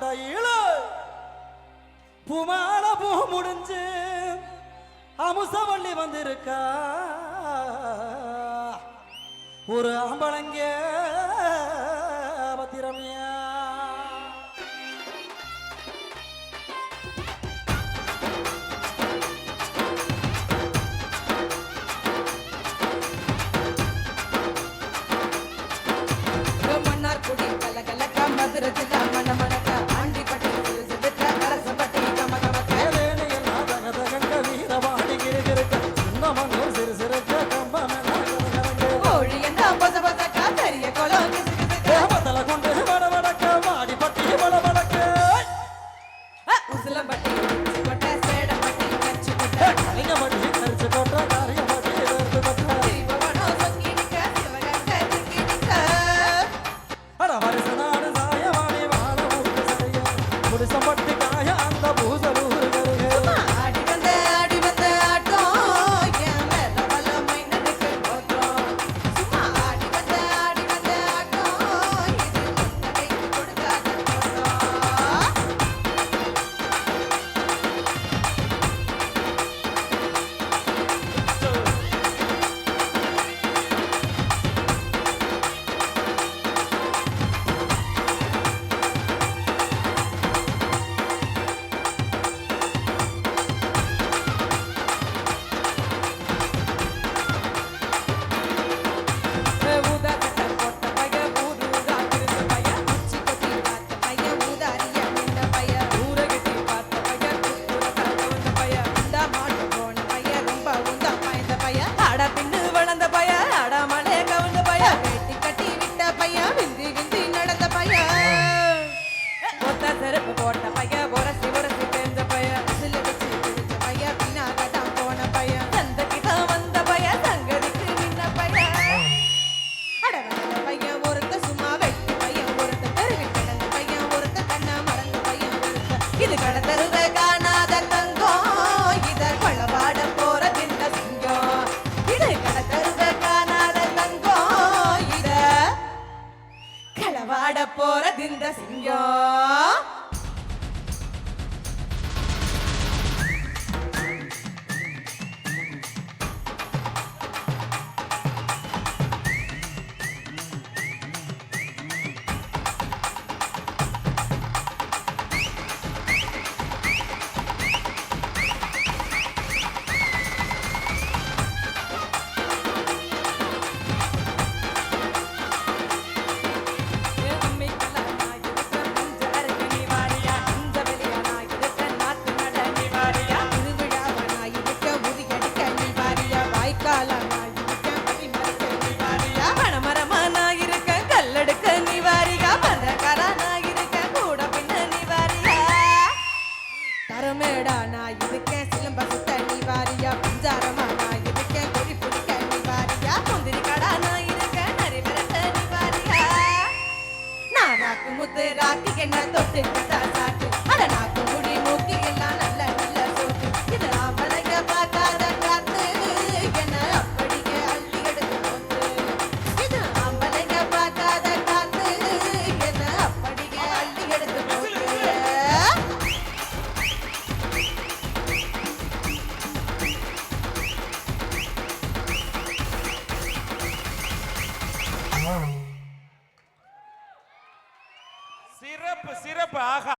மண்டையில புமால பூ முடிஞ்சு அமுசவள்ளி வந்திருக்கா. ஒரு அம்பளங்க பத்திரமையா உசுல பட்டி கொட்ட சேட பட்டி கச்சு கொட்ட. நீங்க மனுஷன் கரிச்சு முடிசம்பட்டு காய அந்த பூச மேல வாட போறது இந்த சிங்கம் என்ன தொட்டு சாட்டு அட நாக்கு முடி மூக்கு எல்லாம் நல்ல நல்ல சோட்டு இதெல்லாம் வளைய பார்க்காத காத்து. என்ன அப்படியே அள்ளி எடுத்து போட்டு. இதெல்லாம் வளைய பார்க்காத காத்து. என்ன அப்படியே அள்ளி எடுத்து போட்டு. Oh. சிறப்பு சிறப்பு ஆகா